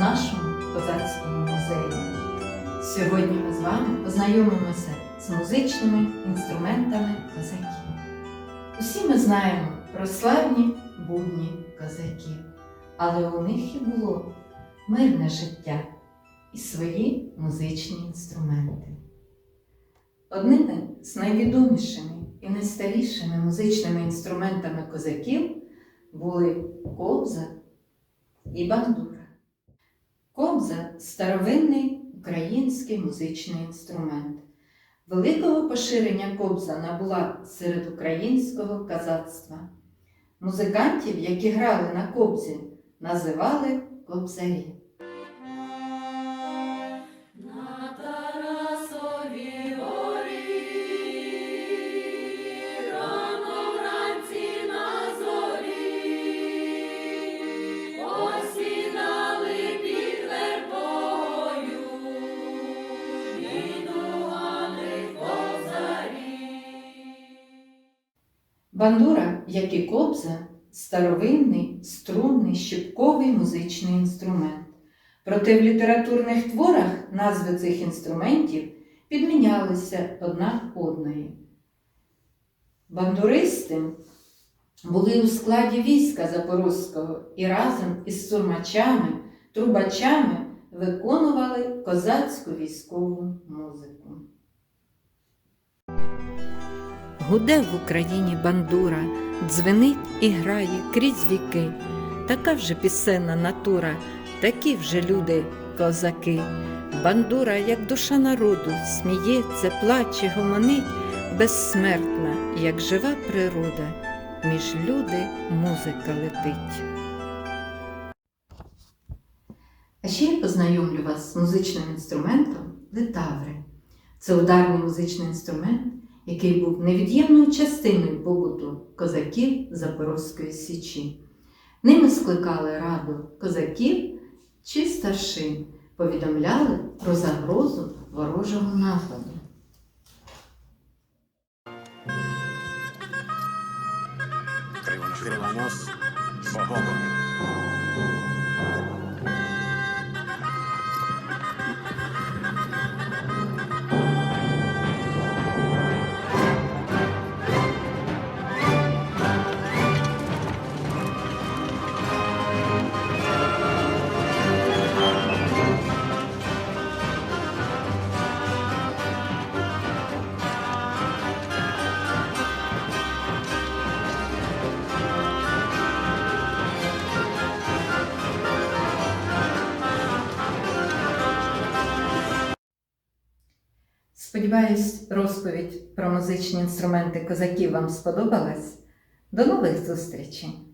нашому козацькому музеї. Сьогодні ми з вами познайомимося з музичними інструментами козаків. Усі ми знаємо про славні будні козаків, але у них і було мирне життя і свої музичні інструменти. Одними з найвідомішими і найстарішими музичними інструментами козаків були кобза і бандура. Кобза старовинний український музичний інструмент. Великого поширення кобза набула серед українського казацтва. Музикантів, які грали на кобзі, називали кобзарі. Бандура, як і кобза, старовинний, струнний, щипковий музичний інструмент. Проте в літературних творах назви цих інструментів підмінялися одна одної. Бандуристи були у складі війська Запорозького і разом із сурмачами, трубачами виконували козацьку військову музику. Гуде в Україні бандура, дзвенить і грає крізь віки. Така вже пісенна натура, такі вже люди козаки. Бандура, як душа народу, сміється, плаче, гомонить, безсмертна, як жива природа, між люди музика летить. А ще я познайомлю вас з музичним інструментом литаври. Це ударний музичний інструмент, який був невід'ємною частиною побуту козаків Запорозької Січі. Ними скликали раду козаків чи старшин, повідомляли про загрозу ворожого нападу. Кривонос Богом. Сподіваюсь, розповідь про музичні інструменти козаків вам сподобалась. До нових зустрічей!